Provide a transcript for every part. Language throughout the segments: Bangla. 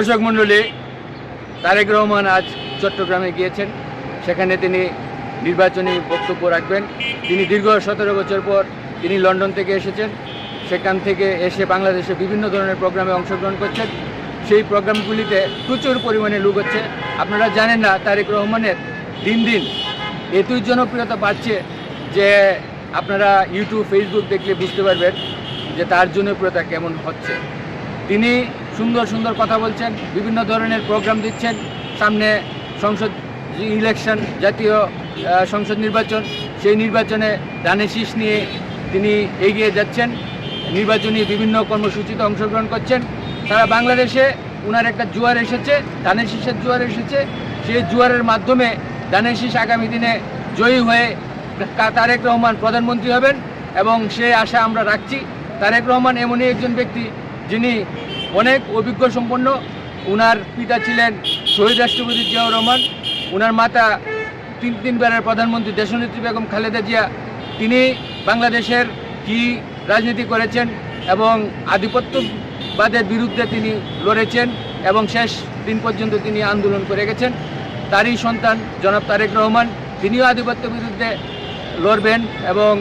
দর্শক মণ্ডলী, তারেক রহমান আজ চট্টগ্রামে গিয়েছেন। সেখানে তিনি নির্বাচনী বক্তব্য রাখবেন। তিনি দীর্ঘ সতেরো বছর পর তিনি লন্ডন থেকে এসেছেন। সেখান থেকে এসে বাংলাদেশে বিভিন্ন ধরনের প্রোগ্রামে অংশগ্রহণ করছেন। সেই প্রোগ্রামগুলিতে প্রচুর পরিমাণে লোক হচ্ছে। আপনারা জানেন না, তারেক রহমানের দিন দিন এতই জনপ্রিয়তা বাড়ছে যে আপনারা ইউটিউব, ফেসবুক দেখলে বুঝতে পারবেন যে তার জনপ্রিয়তা কেমন হচ্ছে। তিনি সুন্দর সুন্দর কথা বলছেন, বিভিন্ন ধরনের প্রোগ্রাম দিচ্ছেন। সামনে সংসদ ইলেকশন জাতীয় সংসদ নির্বাচন, সেই নির্বাচনে দানে শীষ নিয়ে তিনি এগিয়ে যাচ্ছেন। নির্বাচনী বিভিন্ন কর্মসূচিতে অংশগ্রহণ করছেন। তারা বাংলাদেশে উনার একটা জোয়ার এসেছে দানের শীষের জোয়ার এসেছে। সেই জোয়ারের মাধ্যমে দানের শীষ আগামী দিনে জয়ী হয়ে তারেক রহমান প্রধানমন্ত্রী হবেন এবং সে আশা আমরা রাখছি। তারেক রহমান এমনই একজন ব্যক্তি যিনি অনেক অভিজ্ঞ সম্পন্ন। উনার পিতা ছিলেন শহীদ রাষ্ট্রপতি জিয়াউর রহমান। উনার মাতা তিন তিনবারের প্রধানমন্ত্রী দেশনেত্রী বেগম খালেদা জিয়া। তিনি বাংলাদেশের কি রাজনীতি করেছেন এবং আধিপত্যবাদের বিরুদ্ধে তিনি লড়েছেন এবং শেষ দিন পর্যন্ত তিনি আন্দোলন করে গেছেন। তারই সন্তান জনাব তারেক রহমান। তিনিও আধিপত্য বিরুদ্ধে লড়বেন এবং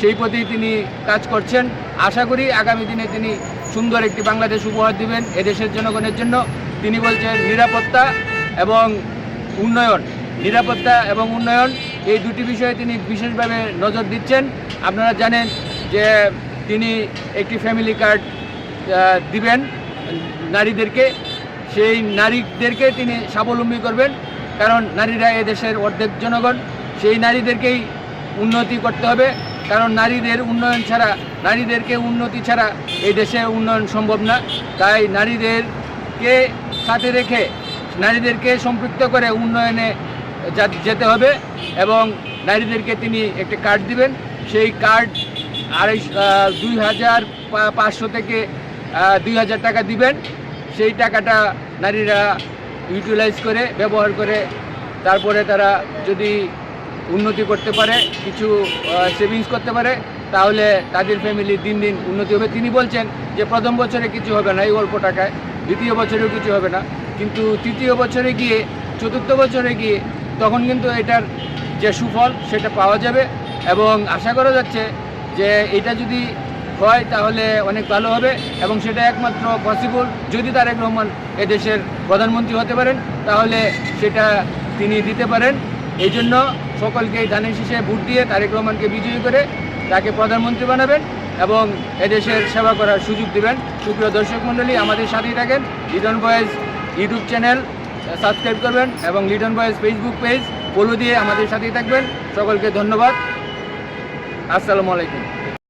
সেই প্রতি তিনি কাজ করছেন। আশা করি আগামী দিনে তিনি সুন্দর একটি বাংলাদেশ উপহার দিবেন এদেশের জনগণের জন্য। তিনি বলছেন, নিরাপত্তা এবং উন্নয়ন, নিরাপত্তা এবং উন্নয়ন, এই দুটি বিষয়ে তিনি বিশেষভাবে নজর দিচ্ছেন। আপনারা জানেন যে তিনি একটি ফ্যামিলি কার্ড দিবেন নারীদেরকে। সেই নারীদেরকে তিনি স্বাবলম্বী করবেন, কারণ নারীরা এদেশের অর্ধেক জনগণ। সেই নারীদেরকেই উন্নতি করতে হবে। কারণ নারীদের উন্নয়ন ছাড়া, নারীদেরকে উন্নতি ছাড়া এই দেশে উন্নয়ন সম্ভব না। তাই নারীদেরকে সাথে রেখে নারীদেরকে সম্পৃক্ত করে উন্নয়নে যেতে হবে এবং নারীদেরকে তিনি একটি কার্ড দিবেন। সেই কার্ড আড়াই দুই হাজার পাঁচশো থেকে দুই হাজার টাকা দিবেন। সেই টাকাটা নারীরা ইউটিলাইজ করে, ব্যবহার করে, তারপরে তারা যদি উন্নতি করতে পারে, কিছু সেভিংস করতে পারে, তাহলে তাদের ফ্যামিলি দিন দিন উন্নতি হবে। তিনি বলছেন যে, প্রথম বছরে কিছু হবে না, এই অল্প টাকায়, দ্বিতীয় বছরেও কিছু হবে না। কিন্তু তৃতীয় বছরে গিয়ে, চতুর্থ বছরে গিয়ে, তখন কিন্তু এটার যে সুফল, সেটা পাওয়া যাবে। এবং আশা করা যাচ্ছে যে, এটা যদি হয়, তাহলে অনেক ভালো হবে। এবং সেটা একমাত্র পসিবল যদি তারেক রহমান এদেশের প্রধানমন্ত্রী হতে পারেন, তাহলে সেটা তিনি দিতে পারেন। এই জন্য সকলকে এই ধানের শীষে ভোট দিয়ে তারেক রহমানকে বিজয়ী করে তাকে প্রধানমন্ত্রী বানাবেন এবং এদেশের সেবা করার সুযোগ দেবেন। সুপ্রিয় দর্শক মণ্ডলী, আমাদের সাথেই থাকেন Lidon boys YouTube channel. Subscribe করবেন এবং Lidon boys Facebook page follow দিয়ে আমাদের সাথেই থাকবেন। সকলকে ধন্যবাদ। আসসালামু আলাইকুম।